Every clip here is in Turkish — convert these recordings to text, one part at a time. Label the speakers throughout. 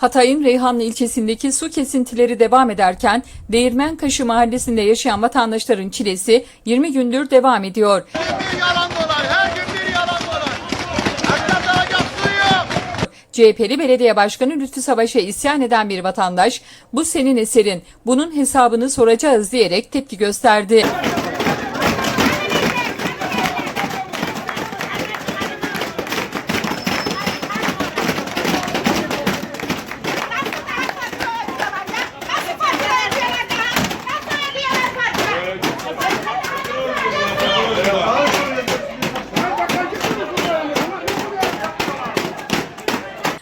Speaker 1: Hatay'ın Reyhanlı ilçesindeki su kesintileri devam ederken Değirmenkaşı mahallesinde yaşayan vatandaşların çilesi 20 gündür devam ediyor.
Speaker 2: Bir yalan dolar, her gün bir yalan dolar. Herkes alacak suyu.
Speaker 1: CHP'li belediye başkanı Lütfü Savaş'a isyan eden bir vatandaş bu senin eserin bunun hesabını soracağız diyerek tepki gösterdi.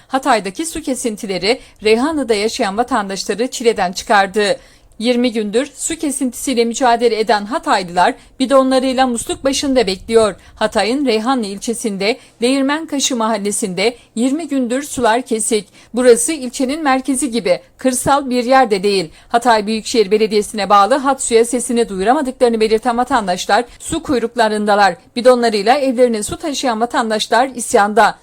Speaker 1: Hatay'daki su kesintileri Reyhanlı'da yaşayan vatandaşları çileden çıkardı. 20 gündür su kesintisiyle mücadele eden Hataylılar bidonlarıyla musluk başında bekliyor. Hatay'ın Reyhanlı ilçesinde Değirmenkaşı mahallesinde 20 gündür sular kesik. Burası ilçenin merkezi gibi kırsal bir yerde değil. Hatay Büyükşehir Belediyesi'ne bağlı hat suya sesini duyuramadıklarını belirten vatandaşlar su kuyruklarındalar. Bidonlarıyla evlerine su taşıyan vatandaşlar isyanda.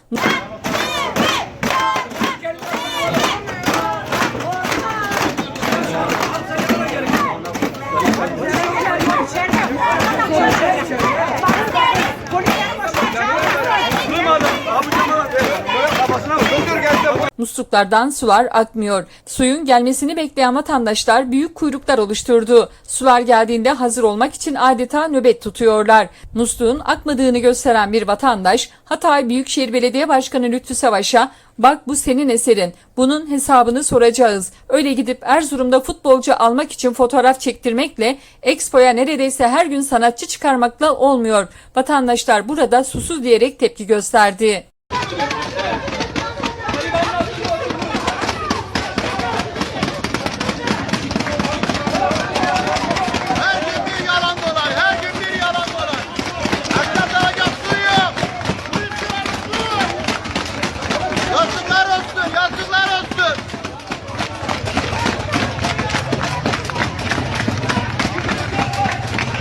Speaker 1: Musluklardan sular akmıyor. Suyun gelmesini bekleyen vatandaşlar büyük kuyruklar oluşturdu. Sular geldiğinde hazır olmak için adeta nöbet tutuyorlar. Musluğun akmadığını gösteren bir vatandaş Hatay Büyükşehir Belediye Başkanı Lütfü Savaş'a Bak bu senin eserin. Bunun hesabını soracağız. Öyle gidip Erzurum'da futbolcu almak için fotoğraf çektirmekle Expo'ya neredeyse her gün sanatçı çıkarmakla olmuyor. Vatandaşlar burada susuz diyerek tepki gösterdi.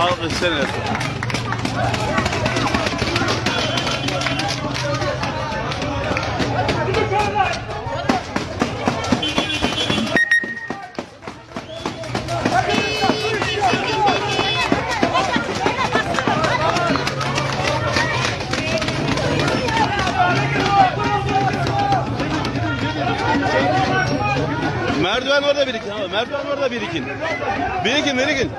Speaker 3: Halk istemiyor. Merdiven orada birikin abi. Merdiven orada birikin. Birikin birikin.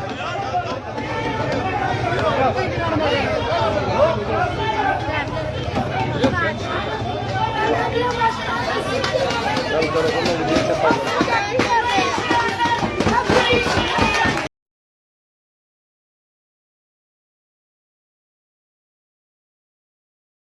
Speaker 4: Gracias.